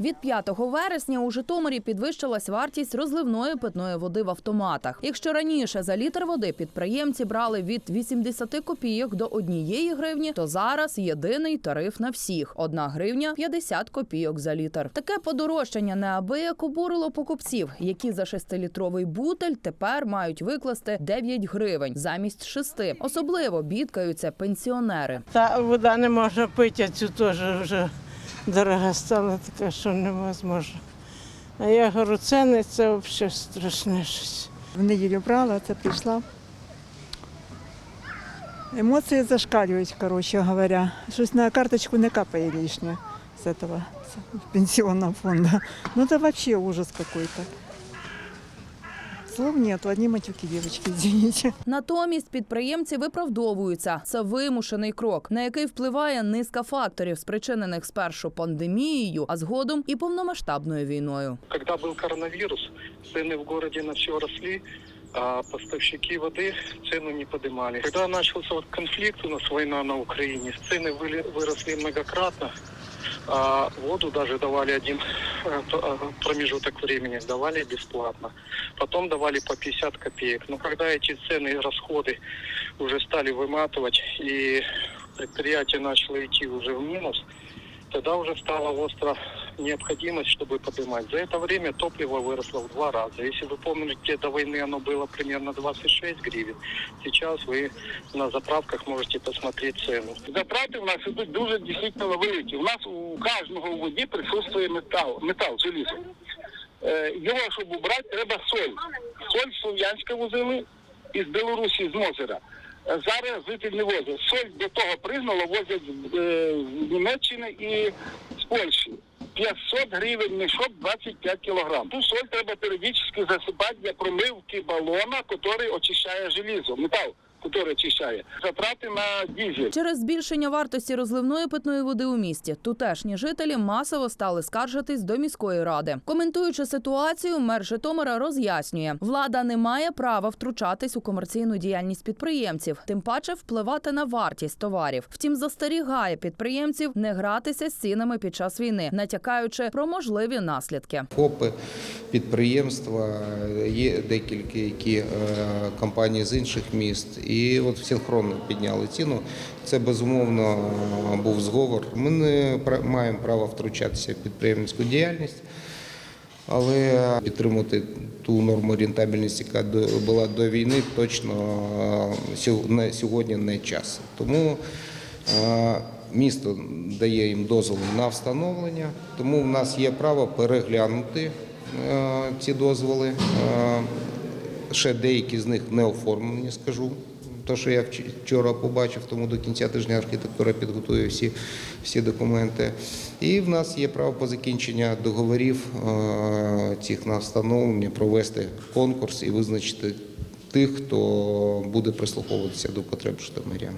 Від 5 вересня у Житомирі підвищилась вартість розливної питної води в автоматах. Якщо раніше за літр води підприємці брали від 80 копійок до 1 гривні, то зараз єдиний тариф на всіх – 1 гривня 50 копійок за літр. Таке подорожчання неабияк обурило покупців, які за 6-літровий бутель тепер мають викласти 9 гривень замість 6. Особливо бідкаються пенсіонери. Та вода не можна пити, цю теж вже дорога стала така, що невозможно. А я говорю, ціни це взагалі страшне щось. В неділю брала, це прийшла. Емоції зашкалюють, коротше говоря. Щось на карточку не капає лишнє з цього з фонду. Ну це взагалі ужас какой-то. Слов нет, одни матюки, девочки, извините. Натомість підприємці виправдовуються. Це вимушений крок, на який впливає низка факторів, спричинених спершу пандемією, а згодом і повномасштабною війною. Когда был коронавирус, цены в городе на все росли, а поставщики воды цену не поднимали. Когда начался вот конфликт, у нас война на Украине, цены выли- выросли многократно, а воду даже давали один э, п- э, промежуток времени, давали бесплатно. Потом давали по 50 копеек. Но когда эти цены и расходы уже стали выматывать, и предприятие начало идти уже в минус, тогда уже стала остро необходимость, чтобы поднимать. За это время топливо выросло в два раза. Если вы помните, до войны оно было примерно 26 гривен. Сейчас вы на заправках можете посмотреть цену. Затрати в нас ідуть дуже дійсно великі. У нас у кожного в воді присутствує метал, метал, желізо. Е, його, щоб убрати, треба соль. Соль з Слов'янська возили із Білорусі, з Мозера. Зараз житель не возить. Соль до того признало, возять е, з Німеччини і з Польщі. 500 гривень мішок 25 кілограм. Ту соль треба періодично засипати для промивки балона, який очищає желізо, метал, який очищає. Затрати на дизель. Через збільшення вартості розливної питної води у місті тутешні жителі масово стали скаржитись до міської ради. Коментуючи ситуацію, мер Житомира роз'яснює, влада не має права втручатись у комерційну діяльність підприємців, тим паче впливати на вартість товарів. Втім, застерігає підприємців не гратися з цінами під час війни, натякаючи про можливі наслідки. ФОПи, підприємства, є декілька які е, компанії з інших міст, і от синхронно підняли ціну. Це безумовно був зговор. Ми не маємо права втручатися в підприємницьку діяльність. Але підтримувати ту норму рентабельності, яка була до війни, точно е, сьогодні не час. Тому е, місто дає їм дозвіл на встановлення, тому в нас є право переглянути е, ці дозволи. Ще деякі з них не оформлені, скажу. То, що я вчора побачив, тому до кінця тижня архітектура підготує всі, всі документи. І в нас є право по закінчення договорів цих на встановлення провести конкурс і визначити тих, хто буде прислуховуватися до потреб житомирян.